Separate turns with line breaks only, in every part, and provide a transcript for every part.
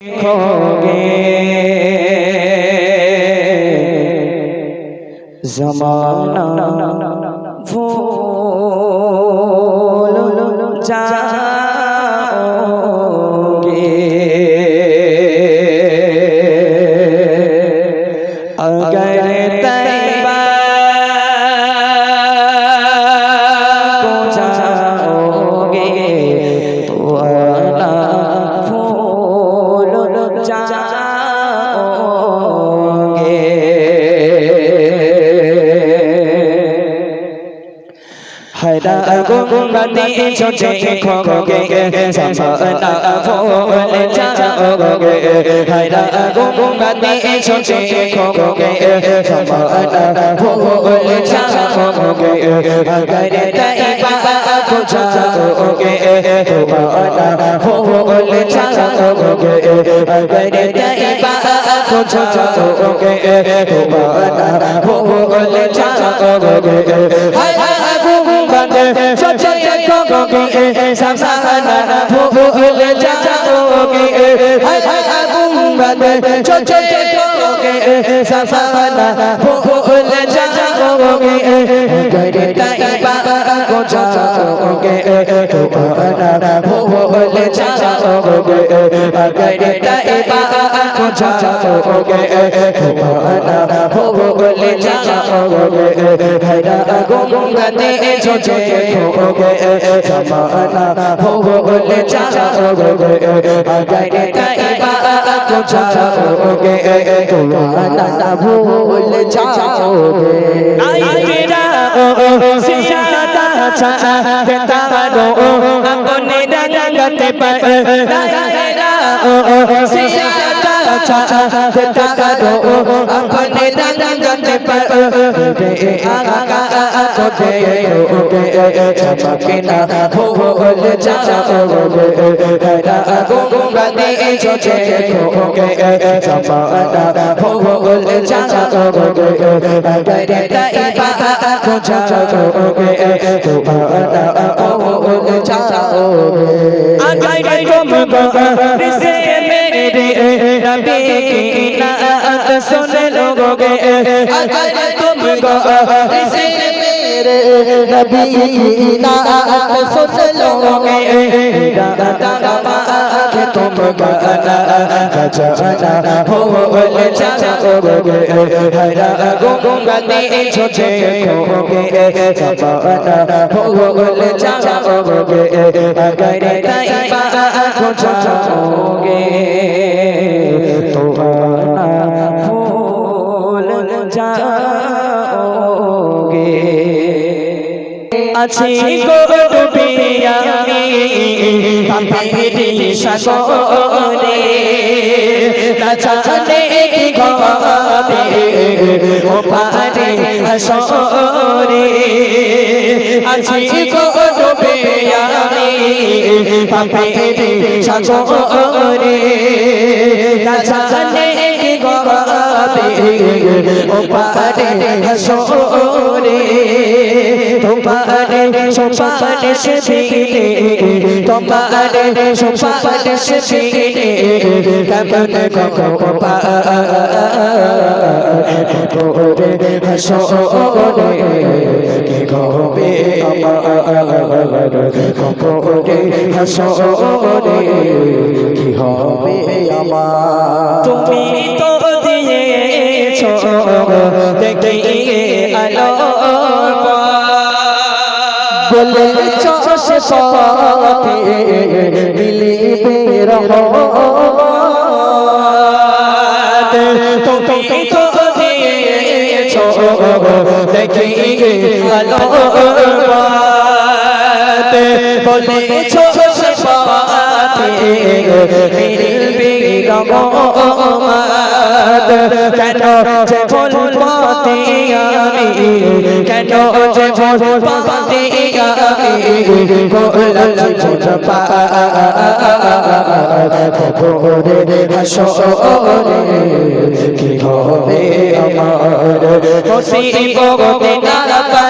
खोगे जमाना भूल जाओगे अगर đã cũng ban đi cho chị khó có ghê sầm sờ đã phố lên cha có ghê hay đã cũng ban đi cho chị khó có ghê sầm sờ đã phố lên cha có ghê hay cái để tay ba cô cha có ghê sầm sờ đã phố lên cha có ghê hay cái để tay ba cô cha có ghê sầm sờ đã phố lên cha có ghê সফল ফুল জাগোগে করতা ইবা কো জাগোগে তোমারা ফুল জাগোগে করতা ইবা কো জাগোগে তোমারা ফুল জাগোগে, হরা গোমগতে ছোছে হোগে সমানা ফুল জাগোগে করতা ইবা को जाओगे तुम्हारा
भूल जाओगे
आइरा ओ सियादा चाहता रो अपने रंगत पर आइरा ओ सियादा चाहता रो अपने रंगत पर बे आका को दे ओगे चमकना भूल जाओगे हरा गुंगने छोटे खोगे समाना भूल जाओगे अगर तैबा को जाओगे तुम्हारा भूल
जाओगे
अगर तुम से मेरे नबी की नात सुन लोगे अगर तुम से मेरे
नबी की नात सुन
लोगे दादा के तुम गाना बजाना भूल जाओगे हरा गुंगने छोटे खोगे समाना भूल जाओगे अगर तैबा को जाओगे আছি গো ডুবিয়ামি পাপেরি সাগরে। না জানে ও পারে হাসরে। আছি গো ডুবিয়ামি পাপেরি সাগরে। না জানে ও পারে হাসরে। তোমারে সুপারিশ বিনে তোমারে সুপারিশ বিনে কেমন গো পারে হাসরে তুমি তো দিয়েছ দেখিয়ে আলো। বলে
চষে পথে দিলিবে রহমত
তুমি তো দিয়েছ দেখিয়ে আলো বলে রহমত কেন যে ভুল পথে আমি, কেন যে ভুল পথে কি হবে আমার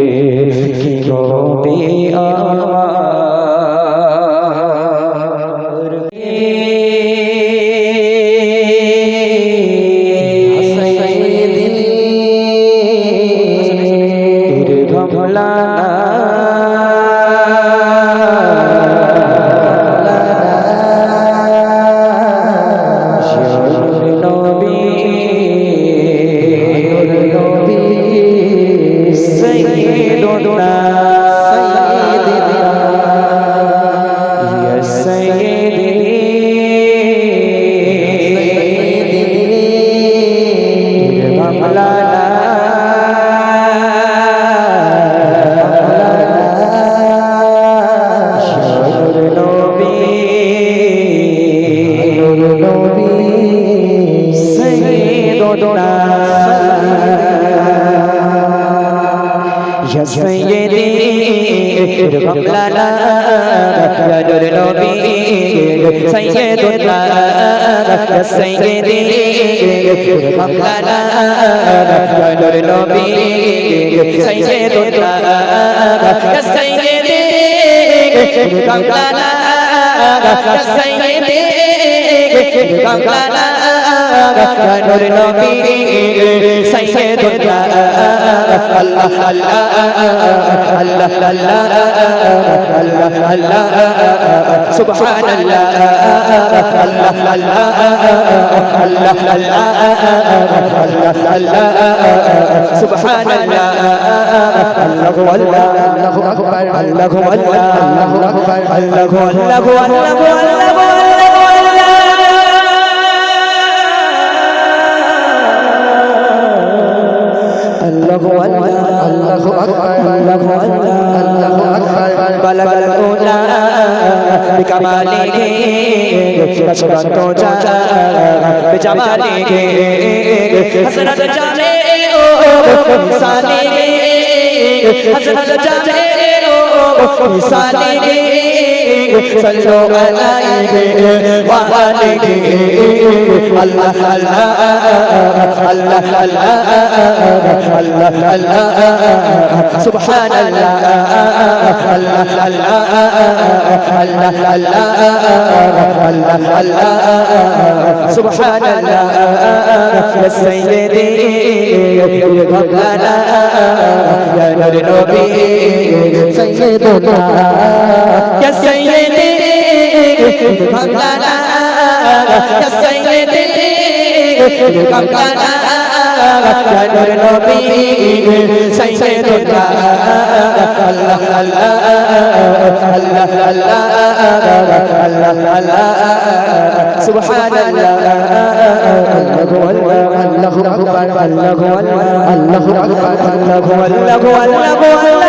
না নূর নবী সাইয়েদুনা সাইয়েদি মাওলানা নূর নবী সাইয়েদুনা সাইয়েদি মাওলানা সাইয়েদি মাওলানা নূর নবী সাইয়েদুল্লাহ আল্লাহ আল্লাহ আল্লাহ আল্লাহ আল্লাহ আল্লাহ সুবহানাল্লাহ আল্লাহ আল্লাহ আল্লাহ আল্লাহ আল্লাহ আল্লাহ সুবহানাল্লাহ আল্লাহু আল্লাহ আল্লাহু আকবার আল্লাহু আল্লাহ আল্লাহু আকবার আল্লাহু আল্লাহু আল্লাহু আল্লাহু জামালে হসরত তো যা জামালে হসরত জানে ও সালে হসরত জানে ও সালে سبحان الله سبحان الله يا سيدي يا يا سيدي مولانا يا سيدي مولانا يا نور نبي سيدنا الله الله الله الله الله سبحان الله الله الله الله الله الله الله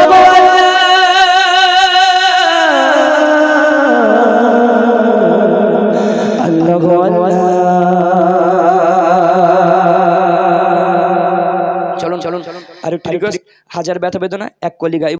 হাজার ব্যথা বেদনা এক কলি গাই